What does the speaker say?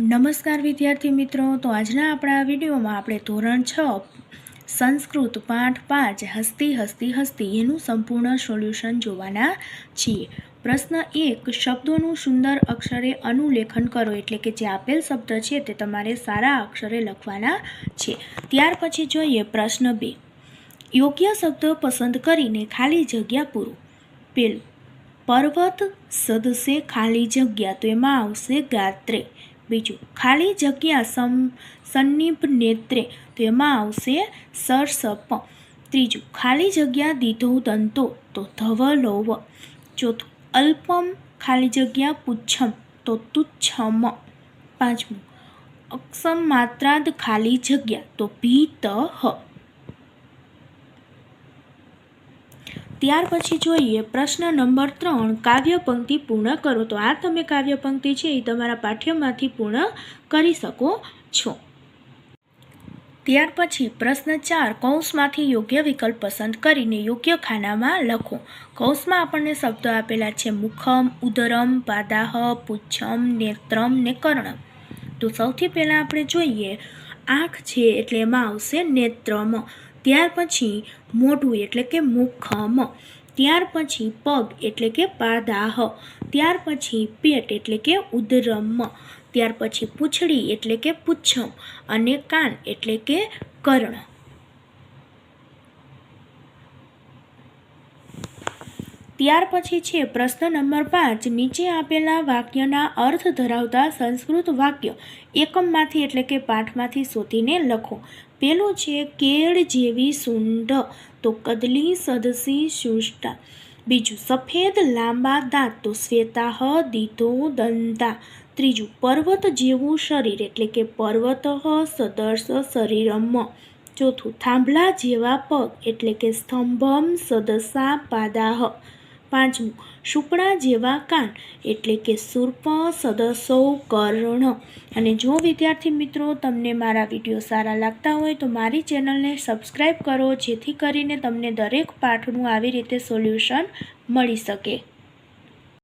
નમસ્કાર વિદ્યાર્થી મિત્રો. તો આજના આપણા વિડીયોમાં આપણે ધોરણ છ, સંસ્કૃત પાઠ પાંચ, હસ્તી હસ્તી હસ્તી એનું સંપૂર્ણ સોલ્યુશન જોવાના છીએ. પ્રશ્ન એક, શબ્દોનું સુંદર અક્ષરે અનુલેખન કરો એટલે કે જે આપેલ શબ્દ છે તે તમારે સારા અક્ષરે લખવાના છે. ત્યાર પછી જોઈએ પ્રશ્ન બે. યોગ્ય શબ્દ પસંદ કરીને ખાલી જગ્યા પૂરો. પેલું, પર્વત સદસે ખાલી જગ્યા તો એમાં આવશે ગાત્રે. બીજું, ખાલી જગ્યા સમ, સન્નિપ નેત્રે, તો એમાં આવશે સરસપ. ત્રીજું, ખાલી જગ્યા દીધો દંતો, તો ધવલોવ. ચોથું, અલ્પમ, ખાલી જગ્યા પુચ્છમ, તો તુચ્છમ. પાંચમું, અક્ષમ માત્રાદ ખાલી જગ્યા, તો ભીત. ત્યાર પછી જોઈએ પ્રશ્ન નંબર ત્રણ કાવ્ય પંક્તિ પૂર્ણ કરો. તો આ તમે કાવ્ય પંક્તિ છે એ તમારા પાઠ્યમાંથી પૂર્ણ કરી શકો છો. ત્યાર પછી પ્રશ્ન ચાર, કૌંસમાંથી યોગ્ય વિકલ્પ પસંદ કરીને યોગ્ય ખાનામાં લખો. કૌંસમાં આપણને શબ્દો આપેલા છે મુખમ, ઉદરમ, પાદાહ, પુચ્છમ, નેત્રમ ને કર્ણમ. તો સૌથી પહેલાં આપણે જોઈએ આંખ છે એટલે એમાં આવશે નેત્રમ. ત્યાર પછી મોઢું એટલે કે મુખમ. ત્યાર પછી પગ એટલે કે પાદાહ ત્યાર પછી પેટ એટલે કે ઉદરમ ત્યાર પછી પૂંછડી એટલે કે પુચ્છમ અને કાન એટલે કે કર્ણ. ત્યાર પછી છે, પ્રશ્ન નંબર પાંચ, નીચે આપેલા વાક્યના અર્થ ધરાવતા સંસ્કૃત વાક્ય એકમમાંથી એટલે કે પાઠમાંથી શોધીને લખો. પેલું છે, કેળ જેવી સૂંઢ, તો કદલી સદસી શુષ્ટા. બીજું, સફેદ લાંબા દાંત, તો શ્વેતાહ દીધો દંતા. ત્રીજું, પર્વત જેવું શરીર એટલે કે પર્વત સદર્શ શરીરમ ચોથું, થાંભલા જેવા પગ એટલે કે સ્તંભમ સદસા પાદાહ પાંચમું શુકડા જેવા કાન, એટલે કે સુર્પ સદસો કર્ણ. અને જો વિદ્યાર્થી મિત્રો તમને મારા વીડિયો સારા લાગતા હોય તો મારી ચેનલને સબસ્ક્રાઈબ કરો, જેથી કરીને તમને દરેક પાઠનું આવી રીતે સોલ્યુશન મળી શકે.